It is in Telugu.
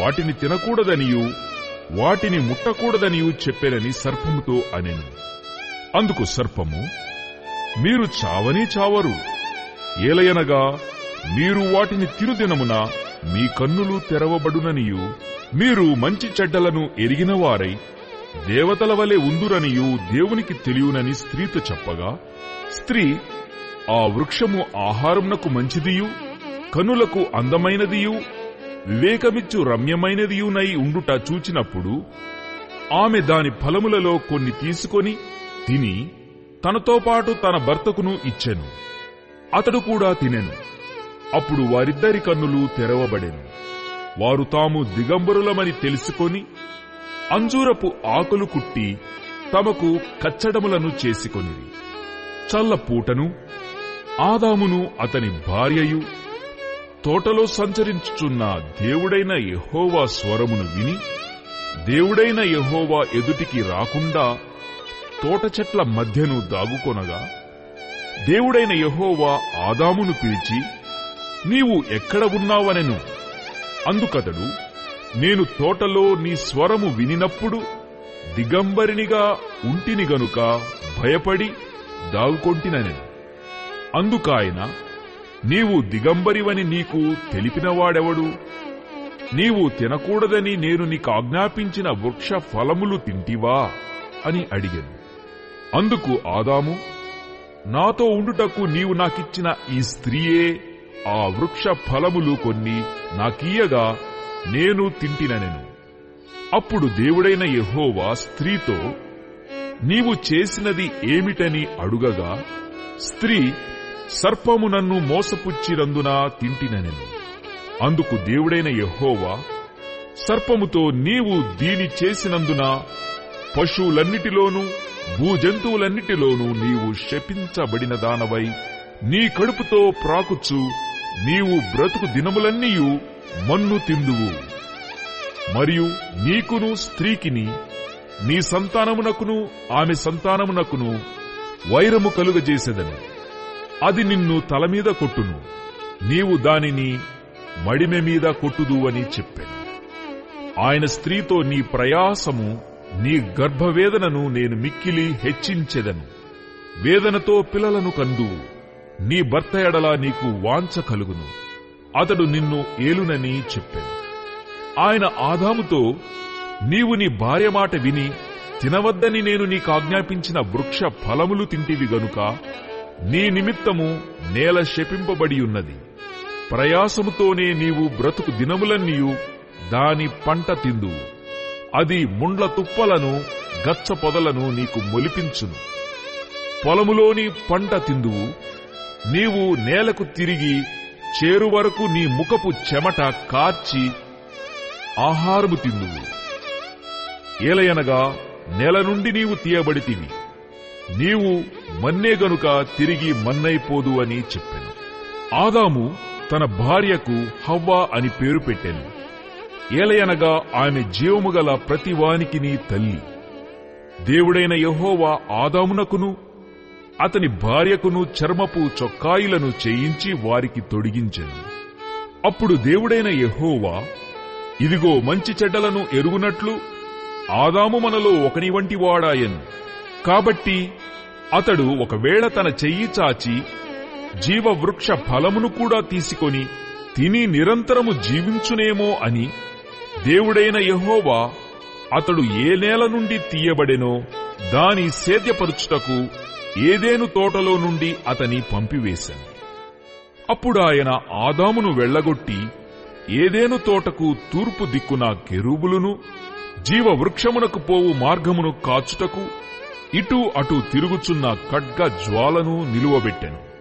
వాటిని తినకూడదనియు వాటిని ముట్టకూడదనియు చెప్పెనని సర్పముతో అనెను. అందుకు సర్పము మీరు చావనే చావరు. ఏలయనగా మీరు వాటిని తిరుదినమున మీ కన్నులు తెరవబడుననియు. మీరు మంచి చెడ్డలను ఎరిగినవారై దేవతల వలె ఉందురనియు దేవునికి తెలియనని స్త్రీతో చెప్పగా స్త్రీ ఆ వృక్షము ఆహారమునకు మంచిదియు కనులకు అందమైనదియు వివేకమిచ్చు రమ్యమైనదియునై ఉండుట చూచినప్పుడు ఆమె దాని ఫలములలో కొన్ని తీసుకొని తిని తనతో పాటు తన భర్తకును ఇచ్చెను. అతడు కూడా తినెను. అప్పుడు వారిద్దరి కన్నులు తెరవబడెను. వారు తాము దిగంబరులమని తెలుసుకొని అంజూరపు ఆకులు కుట్టి తమకు కచ్చడములను చేసుకొనిరి. చల్లపూటను ఆదామును అతని భార్యయు తోటలో సంచరించుచున్న దేవుడైన యహోవా స్వరమును విని దేవుడైన యహోవా ఎదుటికి రాకుండా తోట చెట్ల మధ్యను దాగుకొనగా దేవుడైన యహోవా ఆదామును పిలిచి నీవు ఎక్కడ ఉన్నావనెను. అందుకతడు నేను తోటలో నీ స్వరము వినినప్పుడు దిగంబరినిగా ఉంటిని గనుక భయపడి దాగుకొంటిననెను అందుకాయన నీవు దిగంబరివని నీకు తెలిపినవాడెవడు? నీవు తినకూడదని నేను నీకు ఆజ్ఞాపించిన వృక్ష ఫలములు తింటివా? అని అడిగాను. అందుకు ఆదాము నాతో ఉండుటకు నీవు నాకిచ్చిన ఈ స్త్రీయే ఆ వృక్ష ఫలములు కొన్ని నాకీయగా నేను తింటిననెను. అప్పుడు దేవుడైన యహోవా స్త్రీతో నీవు చేసినది ఏమిటని అడుగగా స్త్రీ సర్పము నన్ను మోసపుచ్చినందున తింటినెను అందుకు దేవుడైన యహోవా సర్పముతో నీవు దీని చేసినందున పశువులన్నిటిలోనూ భూజంతువులన్నిటిలోనూ నీవు శపించబడిన దానవై నీ కడుపుతో ప్రాకుచు నీవు బ్రతుకు దినములన్నీయు మన్ను తిందువు. మరియు నీకును స్త్రీకిని నీ సంతానమునకును ఆమె సంతానమునకును వైరము కలుగజేసేదని. అది నిన్ను తలమీద కొట్టును. నీవు దానిని మడిమె మీద కొట్టుదు అని చెప్పాను. ఆయన స్త్రీతో నీ ప్రయాసము నీ గర్భవేదనను నేను మిక్కిలి హెచ్చించెదను. వేదనతో పిల్లలను కందువు నీ భర్త ఎడల నీకు వాంఛ కలుగును. అతడు నిన్ను ఏలునని చెప్పాను. ఆయన ఆదాముతో నీవు నీ భార్య మాట విని తినవద్దని నేను నీకు ఆజ్ఞాపించిన వృక్ష ఫలములు తింటివి గనుక నీ నిమిత్తము నేల శపింపబడి ఉన్నది ప్రయాసముతోనే నీవు బ్రతుకు దినములన్నీయు దాని పంట తిందువు అది ముండ్ల తుప్పలను గచ్చ పొదలను నీకు మొలిపించును. పొలములోని పంట తిందువు నీవు నేలకు తిరిగి చేరు వరకు నీ ముఖపు చెమట కార్చి ఆహారము తిందువు ఏలయనగా నేల నుండి నీవు తీయబడితివి నీవు మన్నే గనుక తిరిగి మన్నైపోదు అని చెప్పాను. ఆదాము తన భార్యకు హవ్వ అని పేరు పెట్టాను. ఏలయనగా ఆమె జీవము గల ప్రతివానికిని తల్లి. దేవుడైన యహోవా ఆదామునకును అతని భార్యకును చర్మపు చొక్కాయిలను చేయించి వారికి తొడిగించెను. అప్పుడు దేవుడైన యహోవా ఇదిగో మంచి చెడ్డలను ఎరుగునట్లు ఆదాము మనలో ఒకని వంటి వాడాయను. కాబట్టి అతడు ఒకవేళ తన చెయ్యి చాచి జీవవృక్ష ఫలమును కూడా తీసుకొని తిని నిరంతరము జీవించునేమో అని దేవుడైన యహోవా అతడు ఏ నేల నుండి తీయబడెనో దాని సేద్యపరుచుటకు ఏదేను తోటలో నుండి అతని పంపివేశాను. అప్పుడాయన ఆదామును వెళ్ళగొట్టి ఏదేను తోటకు తూర్పు దిక్కున కెరూబులును జీవవృక్షమునకు పోవు మార్గమును కాచుటకు ఇటు అటు తిరుగుచున్న ఖడ్గ జ్వాలను నిలువబెట్టెను.